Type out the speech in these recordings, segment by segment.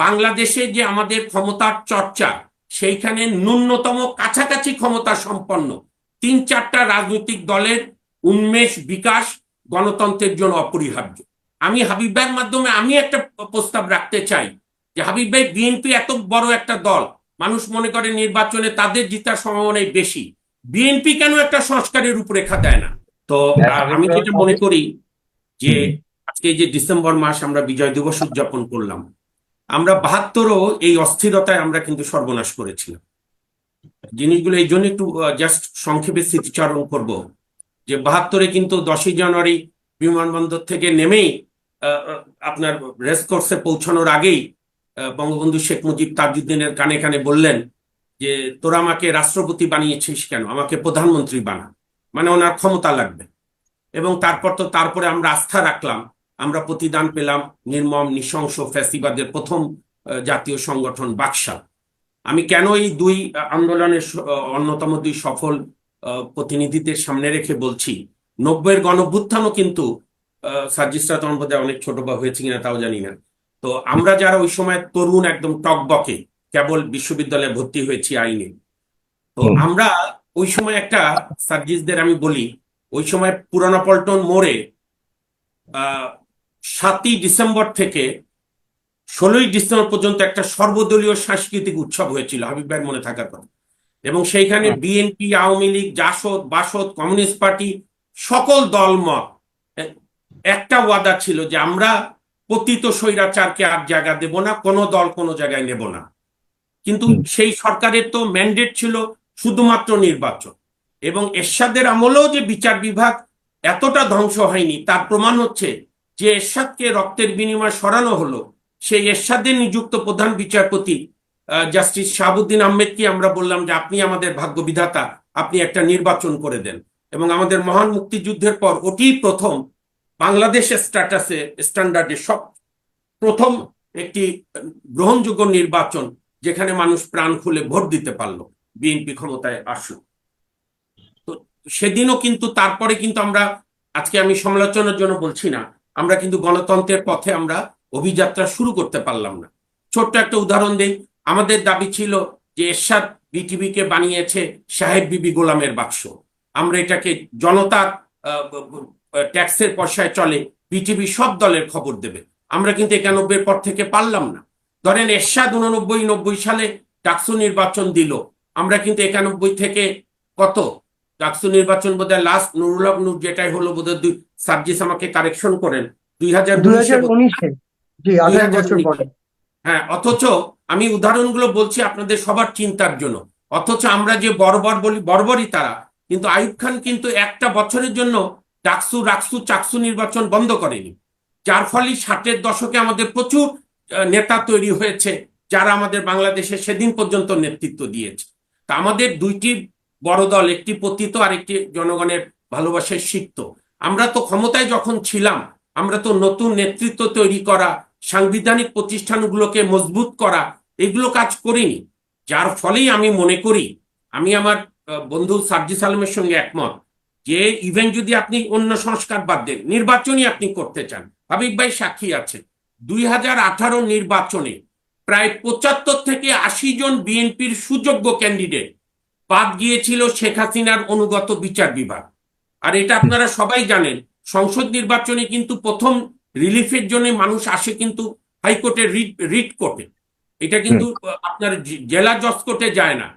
বাংলাদেশে যে আমাদের ক্ষমতার চর্চা সেইখানে ন্যূনতম কাছাকাছি ক্ষমতা সম্পন্ন তিন চারটা রাজনৈতিক দলের উন্মেষ বিকাশ গণতন্ত্রের জন্য অপরিহার্য। আমি হাবিব ভাইয়ের মাধ্যমে আমি একটা প্রস্তাব রাখতে চাই যে হাবিব ভাই বিএনপি এত বড় একটা দল মানুষ মনে করে নির্বাচনে তাদের জিতার সম্ভাবনাই বেশি। বিএনপি কেন একটা সংস্কারের রূপরেখা দেয় না? তো আমি যেটা মনে করি যে আজকে যে ডিসেম্বর মাস আমরা বিজয় দিবস উদযাপন করলাম আমরা বাহাত্তরও এই অস্থিরতায় আমরা কিন্তু সর্বনাশ করেছিলাম। জিনিসগুলো এই জন্য একটু জাস্ট সংক্ষেপে স্মৃতিচারণ করব যে বাহাত্তরে কিন্তু দশই জানুয়ারি বিমানবন্দর থেকে নেমেই আপনার রেসকোর্সে পৌঁছানোর আগেই বঙ্গবন্ধু শেখ মুজিব তাজউদ্দিনের কানে কানে বললেন যে, তোরা আমাকে রাষ্ট্রপতি বানিয়েছিস কেন? আমাকে প্রধানমন্ত্রী বানা। মানে ওনার ক্ষমতা লাগবে। এবং তারপর তো, তারপরে আমরা আস্থা রাখলাম আমরা প্রতিদান পেলাম নির্মম নৃশংস ফ্যাসিবাদের প্রথম জাতীয় সংগঠন বাকশাল। আমি কেন এই দুই আন্দোলনের অন্যতম দুই সফল প্রতিনিধিদের সামনে রেখে বলছি নব্বইয়ের গণভ্যুত্থানও কিন্তু অনেক ছোট বা হয়েছে কিনা তাও জানি না। তো আমরা যারা ওই সময় তরুণ একদম টকবকে কেবল বিশ্ববিদ্যালয়ে ভর্তি হয়েছি আইনে তো আমরা ওই সময় একটা সার্জিসদের আমি বলি ওই সময় পুরানা পল্টন মোড়ে আহ, সাতই ডিসেম্বর থেকে ষোলোই ডিসেম্বর পর্যন্ত একটা সর্বদলীয় সাংস্কৃতিক উৎসব হয়েছিল হাবিব ভাইয়ের মনে থাকার কথা। এবং সেইখানে BNP Awami League JASAD BASAD communist party সকল দলমত একটা ওয়াদা ছিল যে আমরা পতিত স্বৈরাচারকে আর জায়গা দেব না কোনো দল কোনো জায়গায় নেব না। কিন্তু সেই সরকারের তো ম্যান্ডেট ছিল শুধুমাত্র নির্বাচন। এবং এরশাদের আমলেও যে বিচার বিভাগ এতটা ধ্বংস হয়নি তার প্রমাণ হচ্ছে যে এরশাদকে রক্তের বিনিময় সরানো হলো, সেই এরশাদের নিযুক্ত প্রধান বিচারপতি জাস্টিস শাহাবুদ্দিন আহমেদকে আমরা বললাম যে আপনি আমাদের ভাগ্য বিধাতা আপনি একটা নির্বাচন করে দেন। এবং আমাদের মহান মুক্তিযুদ্ধের পর ওটি প্রথম বাংলাদেশের স্ট্যাটাসে, স্ট্যান্ডার্ডে সব প্রথম একটি গ্রহণযোগ্য নির্বাচন যেখানে মানুষ প্রাণ খুলে ভোট দিতে পারল, বিএনপি ক্ষমতায় আসলো। তো সেদিনও কিন্তু তারপরে কিন্তু আমরা, আজকে আমি সমালোচনার জন্য বলছি না আমরা কিন্তু গণতন্ত্রের পথে আমরা অভিযাত্রা শুরু করতে পারলাম না। ছোট্ট একটা উদাহরণ দেই। আমাদের দাবি ছিল যে এরশাদ বিটিভিকে বানিয়েছে সাহেব বিবি গোলামের বাক্স। আমরা এটাকে জনতার ট্যাক্সের পয়সায় চলে বিটিভি সব দলের খবর দেবে। আমরা কিন্তু একানব্বই পর থেকে পারলাম না। ধরেন এরশাদ উননব্বই, নব্বই সালে ডাকসু নির্বাচন দিল। আমরা কিন্তু একানব্বই থেকে কত? ডাকসু নির্বাচন বোধহয় লাস্ট নুরুল হক নূর যেটাই হলো বোধহয় দুই সার্জিস আমাকে কারেকশন করেন। দুই হাজার দুই হাজার উনিশে? জি আঠারো বছর 2019 পরে। হ্যাঁ অথচ আমি উদাহরণগুলো বলছি আপনাদের সবার চিন্তার জন্য। অথচ আমরা যে বর্বর বলি বর্বরই তারা। কিন্তু খান কিন্তু একটা বছরের জন্য ডাকসু রাকসু চাকসু নির্বাচন বন্ধ করেনি। যার ফলে ষাটের দশকে আমাদের প্রচুর নেতা তৈরি হয়েছে যারা আমাদের বাংলাদেশে সেদিন পর্যন্ত নেতৃত্ব দিয়েছে। তা আমাদের দুইটি বড় দল, একটি পতিত আর একটি জনগণের ভালোবাসায় সিক্ত। আমরা তো ক্ষমতায় যখন ছিলাম, আমরা তো নতুন নেতৃত্ব তৈরি করা, সাংবিধানিক প্রতিষ্ঠানগুলোকে মজবুত করা, এগুলো কাজ করিনি। যার ফলেই আমি মনে করি, আমি আমার বন্ধু সার্জিস আলমের সঙ্গে একমত যে ইভেন যদি আপনি অন্য সংস্কার বাদ দেন, নির্বাচনই আপনি করতে চান। হাবিব ভাই সাক্ষী আছেন দুই হাজার আঠারো নির্বাচনে প্রায় পঁচাত্তর থেকে আশি জন বিএনপির সুযোগ্য ক্যান্ডিডেট বাদ গিয়েছিল শেখ হাসিনার অনুগত বিচার বিভাগ। আর এটা আপনারা সবাই জানেন সংসদ নির্বাচনে কিন্তু প্রথম রিলিফের জন্য মানুষ আসে কিন্তু হাইকোর্টের রিট রিট কোর্টে। এটা কিন্তু আপনার জেলা জজ কোর্টে যায় না।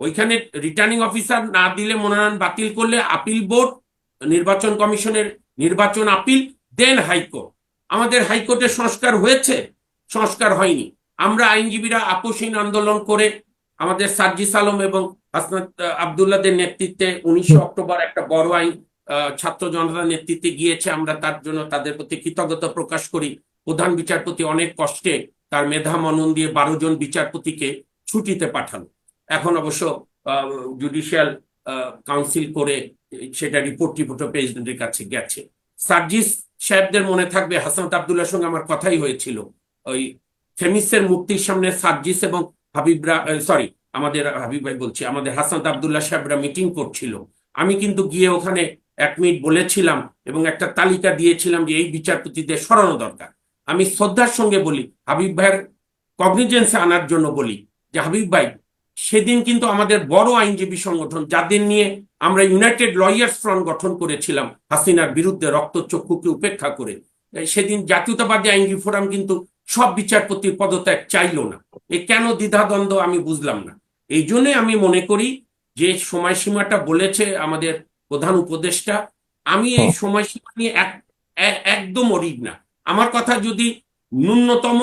ওইখানে রিটার্নিং অফিসার না দিলে মনোনয়ন বাতিল করলে আপিল বোর্ড নির্বাচন কমিশনের নির্বাচন আপিল দেন হাইকোর্ট। আমাদের হাইকোর্টের সংস্কার হয়েছে সংস্কার হয়নি। আমরা আইনজীবীরা আপোষহীন আন্দোলন করে আমাদের সার্জিস আলম এবং হাসনাত আবদুল্লাদের নেতৃত্বে উনিশে অক্টোবর একটা বড় আইন ছাত্র জনতার নেতৃত্বে গিয়েছে। আমরা তার জন্য তাদের প্রতি কৃতজ্ঞতা প্রকাশ করি। প্রধান বিচারপতি অনেক কষ্টে তার মেধা মনন দিয়ে বারো জন বিচারপতিকে ছুটিতে পাঠানো এখন অবশ্য জুডিশিয়াল কাউন্সিল করে সেটা রিপোর্ট টিপোর্ট প্রেসিডেন্টের কাছে গেছে। সার্জিস সাহেবদের মনে থাকবে, হাসানত আবদুল্লার সঙ্গে আমার কথাই হয়েছিল। ওই ফেমিসের মুক্তির সামনে সার্জিস এবং হাবিবরা সরি আমাদের হাবিব ভাই বলছি, আমাদের হাসান আবদুল্লাহ সাহেবরা মিটিং করছিল। আমি কিন্তু গিয়ে ওখানে এক মিনিট বলেছিলাম এবং একটা তালিকা দিয়েছিলাম যে এই বিচারপতিদের সরানো দরকার। আমি শ্রদ্ধার সঙ্গে বলি, হাবিব ভাইয়ের কগনিজেন্সে আনার জন্য বলি যে, হাবিব ভাই, সেদিন কিন্তু আমাদের বড় আইনজীবী সংগঠন, যাদের নিয়ে আমরা ইউনাইটেড লয়ার্স ফ্রন্ট গঠন করেছিলাম, হাসিনার বিরুদ্ধে রক্তচক্ষুকে উপেক্ষা করে সেদিন জাতীয়তাবাদী আইনজীবী ফোরাম কিন্তু সব বিচারপতির পদত্যাগ চাইলো না। এ কেন দ্বিধাদ্বন্দ্ব আমি বুঝলাম না। এই জন্য আমি মনে করি যে সময়সীমাটা বলেছে আমাদের প্রধান উপদেষ্টা আমি এই সময়সীমা নিয়ে এক- একদম অরিগ না। আমার কথা যদি ন্যূনতম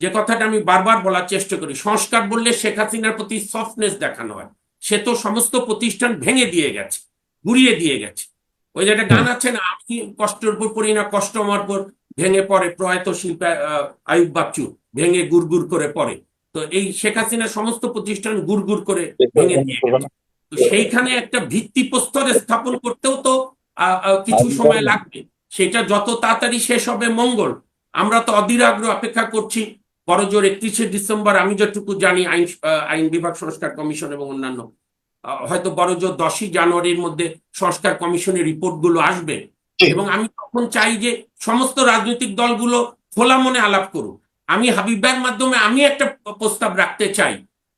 যে কথাটা আমি বারবার বলার চেষ্টা করি সংস্কার বললে শেখ হাসিনার প্রতি সফটনেস দেখানো হয়। সে তো সমস্ত প্রতিষ্ঠান ভেঙে দিয়ে গেছে গুড়িয়ে দিয়ে গেছে। ওই যে একটা গান আছে না আমি কষ্টের উপর পড়ি না কষ্ট আমার উপর ভেঙে পড়ে প্রয়াত শিল্পী আয়ুব বাচ্চু ভেঙে গুড় গুড় করে পড়ে। তো এই শেখ হাসিনার সমস্ত প্রতিষ্ঠান গুড়গুড় করে ভেঙে দিয়ে তো সেইখানে একটা ভিত্তিপ্রস্তর স্থাপন করতেও তো কিছু সময় লাগবে। সেটা যত তাড়াতাড়ি শেষ হবে মঙ্গল। আমরা তো অধীর আগ্রহ অপেক্ষা করছি। বড়জোর একত্রিশে ডিসেম্বর আমি যতটুকু জানি আইন আইন বিভাগ সংস্কার কমিশন এবং অন্যান্য হয়তো বড়জোর দশই জানুয়ারির মধ্যে সংস্কার কমিশনের রিপোর্টগুলো আসবে। এবং আমি তখন চাই যে সমস্ত রাজনৈতিক দলগুলো খোলা মনে আলাপ করুক। আমি হাবিব ভাইয়ের মাধ্যমে আমি একটা প্রস্তাব রাখতে চাই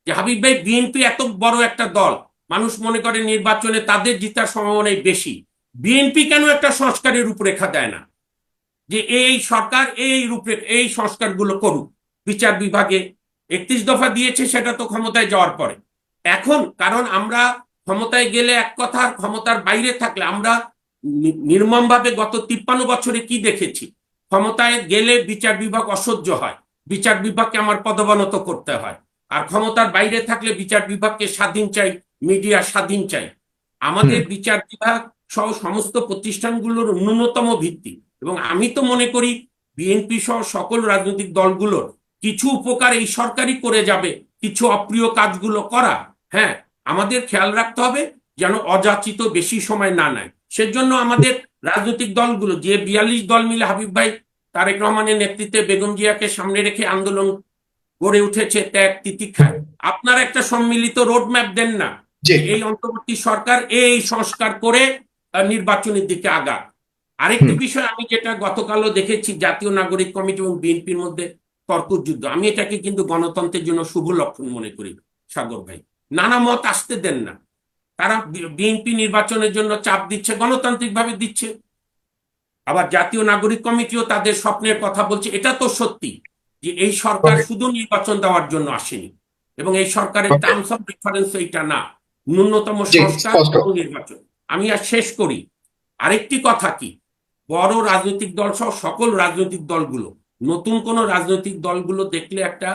যে হাবিব ভাই বিএনপি এত বড় একটা দল, মানুষ মনে করে নির্বাচনে তাদের জিতার সম্ভাবনাই বেশি। বিএনপি কেন একটা সংস্কারের রূপরেখা দেয় না? যে এই সরকার এই রূপরেখা এই সংস্কারগুলো করুক। বিচার বিভাগে একত্রিশ দফা দিয়েছে, সেটা তো ক্ষমতায় যাওয়ার পরে। এখন, কারণ আমরা ক্ষমতায় গেলে এক কথা ক্ষমতার বাইরে থাকলে আমরা নির্মমভাবে গত তিপ্পান্ন বছরে কি দেখেছি? ক্ষমতায় গেলে বিচার বিভাগ অসহ্য হয়। বিচার বিভাগকে আমার পদবনত করতে হয়। আর ক্ষমতার বাইরে থাকলে বিচার বিভাগকে স্বাধীন চাই মিডিয়া স্বাধীন চাই। আমাদের বিচার বিভাগ সহ সমস্ত প্রতিষ্ঠানগুলোর ন্যূনতম ভিত্তি। এবং আমি তো মনে করি বিএনপি সহ সকল রাজনৈতিক দলগুলোর কিছু উপকার এই সরকারই করে যাবে কিছু অপ্রিয় কাজগুলো করা। হ্যাঁ আমাদের খেয়াল রাখতে হবে যেন অযাচিত বেশি সময় না নেয়। সেজন্য আমাদের রাজনৈতিক দলগুলো যে বিয়াল্লিশ দল মিলে হাবিব ভাই তারেক রহমানের নেতৃত্বে বেগম জিয়াকে সামনে রেখে আন্দোলন গড়ে উঠেছে ত্যাগ তিতিক্ষায়। আপনারা একটা সম্মিলিত রোড ম্যাপ দেন না। এই অন্তর্বর্তী সরকার এই সংস্কার করে নির্বাচনের দিকে আগা আরেকটি বিষয় আমি যেটা গতকালও দেখেছি জাতীয় নাগরিক কমিটি এবং বিএনপির মধ্যে তর্ক যুদ্ধ। আমি এটাকে কিন্তু গণতন্ত্রের জন্য শুভ লক্ষণ মনে করি সাগর ভাই। নানা মত আসতে দেন না। তারা বিএনপি নির্বাচনের জন্য চাপ দিচ্ছে গণতান্ত্রিক ভাবে দিচ্ছে। আবার জাতীয় নাগরিক কমিটিও তাদের স্বপ্নের কথা বলছে। এটা তো সত্যি যে এই সরকার শুধু নির্বাচন দেওয়ার জন্য আসেনি। এবং এই সরকারের. টার্মস অফ রেফারেন্স এইটা না। ন্যূনতম সংস্কার। নির্বাচন। আমি আর শেষ করি। আরেকটি কথা কি? বড় রাজনৈতিক দল সহ সকল রাজনৈতিক দলগুলো নতুন কোন রাজনৈতিক দলগুলো দেখলে একটা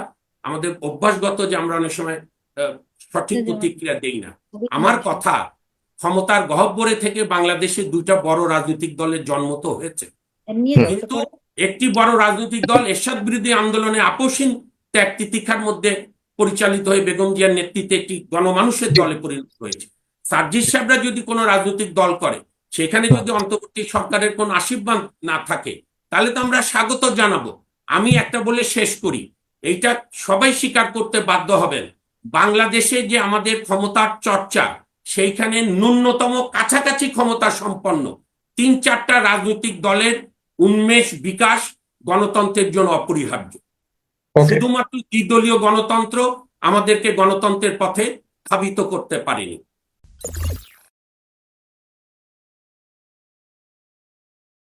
আমাদের অভ্যাসগত যে আমরা অনেক সময় সঠিক প্রতিক্রিয়া দেই না। আমার কথা ক্ষমতার গহব্বরে থেকে বাংলাদেশে দুইটা বড় রাজনৈতিক দলের জন্ম তো হয়েছে। কিন্তু একটি বড় রাজনৈতিক দল এরশাদ বিরোধী আন্দোলনে আপোষহীন ত্যাগ তিতিক্ষার মধ্যে পরিচালিত হয়ে বেগম জিয়ার নেতৃত্বে একটি গণমানুষের দলে পরিণত হয়েছে। সার্জিস সাহেবরা যদি কোনো রাজনৈতিক দল করে সেখানে যদি অন্তর্বর্তী সরকারের কোনো আশীর্বাদ না থাকে তাহলে তো আমরা স্বাগত জানাব। আমি একটা বলে শেষ করি। এইটা সবাই স্বীকার করতে বাধ্য হবেন। বাংলাদেশে যে আমাদের ক্ষমতার চর্চা সেইখানে ন্যূনতম কাছাকাছি ক্ষমতা সম্পন্ন তিন চারটা রাজনৈতিক দলের উন্মেষ বিকাশ গণতন্ত্রের জন্য অপরিহার্য। শুধুমাত্র দ্বিদলীয় গণতন্ত্র আমাদেরকে গণতন্ত্রের পথে ধাবিত করতে পারেনি।